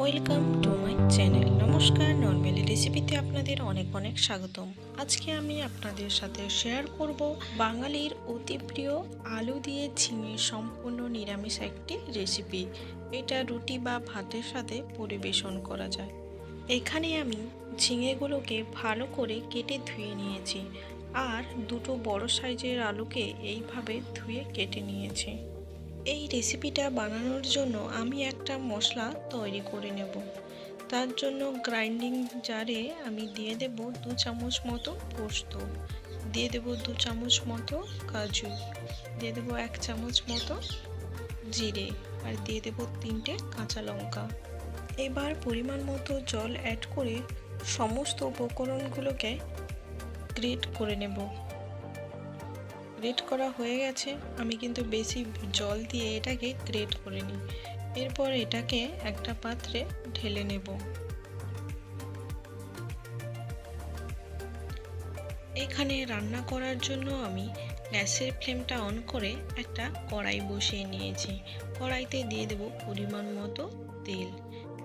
Welcome to my channel নমস্কার normally রেসিপিতে আপনাদের অনেক অনেক স্বাগতম। আজকে আমি আপনাদের সাথে শেয়ার করব বাঙালির অতি প্রিয় আলু দিয়ে ঝিঙে সম্পূর্ণ নিরামিষ একটি রেসিপি এটা রুটি বা ভাতের সাথে পরিবেশন করা যায়। এখানে আমি ঝিঙেগুলোকে ভালো করে কেটে ধুয়ে নিয়েছি, আর দুটো বড় সাইজের আলুকে এইভাবে ধুয়ে কেটে নিয়েছি। এই রেসিপিটা বানানোর জন্য আমি একটা মশলা তৈরি করে নেব। তার জন্য গ্রাইন্ডিং জারে আমি দিয়ে দেব দু চামচ মতো পোস্ত। দিয়ে দেব দু চামচ মতো কাজু। দিয়ে দেব এক চামচ মতো জিরে আর দিয়ে দেব তিনটে কাঁচা লঙ্কা। এবার পরিমাণ মতো জল অ্যাড করে সমস্ত উপকরণগুলোকে গ্রেট করে নেব। গ্রেট করা হয়ে গেছে, আমি কিন্তু বেশি জল দিয়ে এটাকে গ্রেট করে নিই। এরপর এটাকে একটা পাত্রে ঢেলে নেব। এখানে রান্না করার জন্য আমি গ্যাসের ফ্লেমটা অন করে একটা কড়াই বসিয়ে নিয়েছি। কড়াইতে দিয়ে দেব পরিমাণ মতো তেল।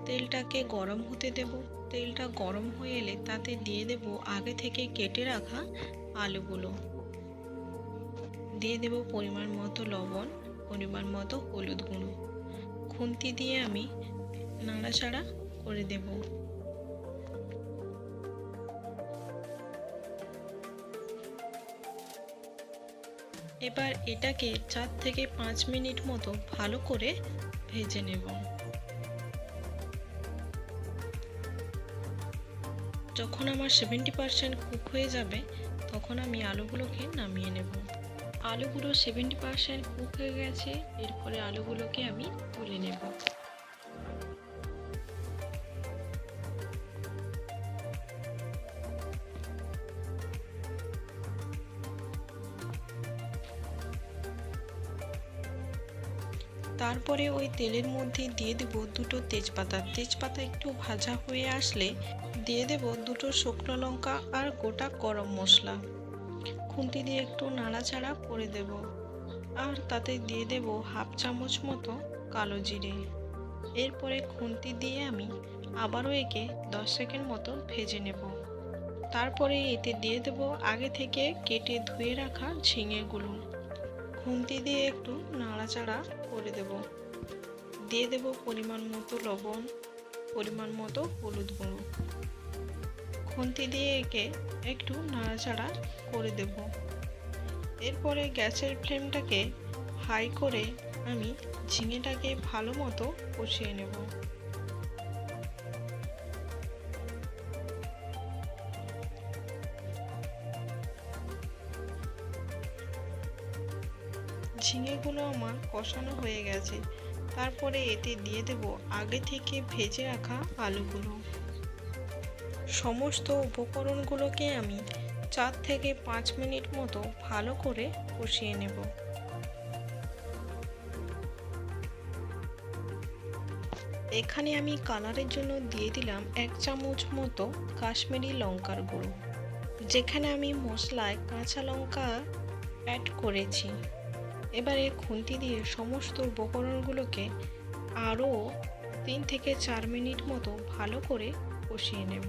তেলটাকে গরম হতে দেব। তেলটা গরম হয়ে এলে তাতে দিয়ে দেব আগে থেকে কেটে রাখা আলুগুলো। দিয়ে দেব পরিমাণ মতো লবণ, পরিমাণ মতো হলুদ গুঁড়ো। খুন্তি দিয়ে আমি নাড়াচাড়া করে দেব। এবার এটাকে চার থেকে পাঁচ মিনিট মতো ভালো করে ভেজে নেব। যখন আমার সেভেন্টি পারসেন্ট কুক হয়ে যাবে, তখন আমি আলুগুলোকে নামিয়ে নেব। আলুগুলো সেভেন্টি পার্সেন্ট কুক হয়ে গেছে, এরপরে আলুগুলোকে আমি তুলে নেব। তারপরে ওই তেলের মধ্যে দিয়ে দেব দুটো তেজপাতা। তেজপাতা একটু ভাজা হয়ে আসলে দিয়ে দেব দুটো শুকনো লঙ্কা আর গোটা গরম মশলা। খুন্তি দিয়ে একটু নাড়াচাড়া করে দেব। আর তাতে দিয়ে দেব হাফ চামচ মতো কালো জিরে। এরপরে খুন্তি দিয়ে আমি আবারও একে দশ সেকেন্ড মতো ভেজে নেব। তারপরে এতে দিয়ে দেব আগে থেকে কেটে ধুয়ে রাখা ঝিঙেগুলো। খুন্তি দিয়ে একটু নাড়াচাড়া করে দেব। দিয়ে দেব পরিমাণ মতো লবণ, পরিমাণ মতো হলুদ গুঁড়ো। খুন্তি দিয়ে একে একটু নাড়াচাড়া করে দেব। এরপরে গ্যাসের ফ্লেমটাকে হাই করে আমি ঝিঙেটাকে ভালো মতো কষিয়ে নেব। ঝিঙেগুলো আমার কষানো হয়ে গেছে। তারপরে এতে দিয়ে দেব আগে থেকে ভেজে রাখা আলুগুলো। সমস্ত উপকরণগুলোকে আমি চার থেকে পাঁচ মিনিট মতো ভালো করে কষিয়ে নেব। এখানে আমি কালারের জন্য দিয়ে দিলাম এক চামচ মতো কাশ্মীরি লঙ্কার গুঁড়ো, যেখানে আমি মশলায় কাঁচা লঙ্কা অ্যাড করেছি। এবারে খুন্তি দিয়ে সমস্ত উপকরণগুলোকে আরও তিন থেকে চার মিনিট মতো ভালো করে কষিয়ে নেব।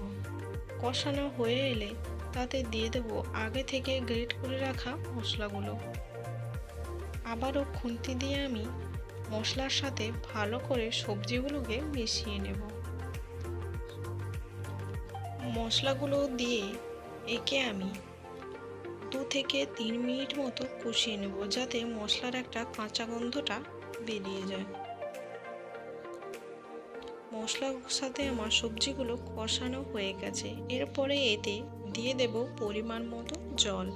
কষানো হয়ে এলে তাতে দিয়ে দেব আগে থেকে গ্রেট করে রাখা মশলাগুলো। আবারও খুন্তি দিয়ে আমি মশলার সাথে ভালো করে সবজিগুলোকে মিশিয়ে নেব। মশলাগুলো দিয়ে একে আমি দু থেকে তিন মিনিট মতো কষিয়ে নেব যাতে মশলার একটা কাঁচা গন্ধটা বেরিয়ে যায়। মশলার সাথে আমার সবজিগুলো কষানো হয়ে গেছে। এরপরে এতে দিয়ে দেব পরিমাণ মতো জল।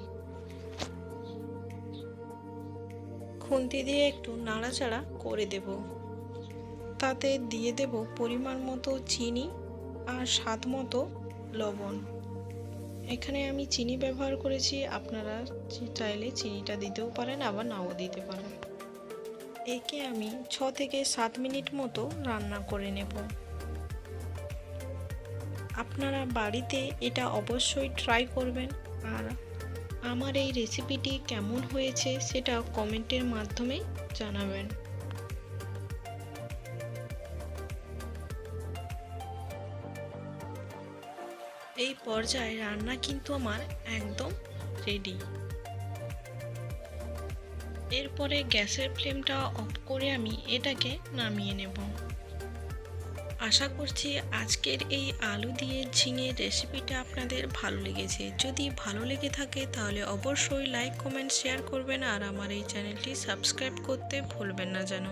খুন্তি দিয়ে একটু নাড়াচাড়া করে দেব। তাতে দিয়ে দেব পরিমাণ মতো চিনি আর স্বাদ মতো লবণ। এখানে আমি চিনি ব্যবহার করেছি, আপনারা চাইলে চিনিটা দিতেও পারেন, আবার নাও দিতে পারেন। একে আমি ছ থেকে সাত মিনিট মতো রান্না করে নেব। আপনারা বাড়িতে এটা অবশ্যই ট্রাই করবেন। আর আমার এই রেসিপিটি কেমন হয়েছে সেটা কমেন্টের মাধ্যমে জানাবেন। এই পর্যায়ে রান্না কিন্তু আমার একদম রেডি এরপরে গ্যাসের ফ্লেমটা অফ করে আমি এটাকে নামিয়ে নেব। আশা করছি আজকের এই আলু দিয়ে ঝিঙে রেসিপিটা আপনাদের ভালো লেগেছে। যদি ভালো লেগে থাকে তাহলে অবশ্যই লাইক, কমেন্ট, শেয়ার করবেন আর আমার এই চ্যানেলটি সাবস্ক্রাইব করতে ভুলবেন না যেন।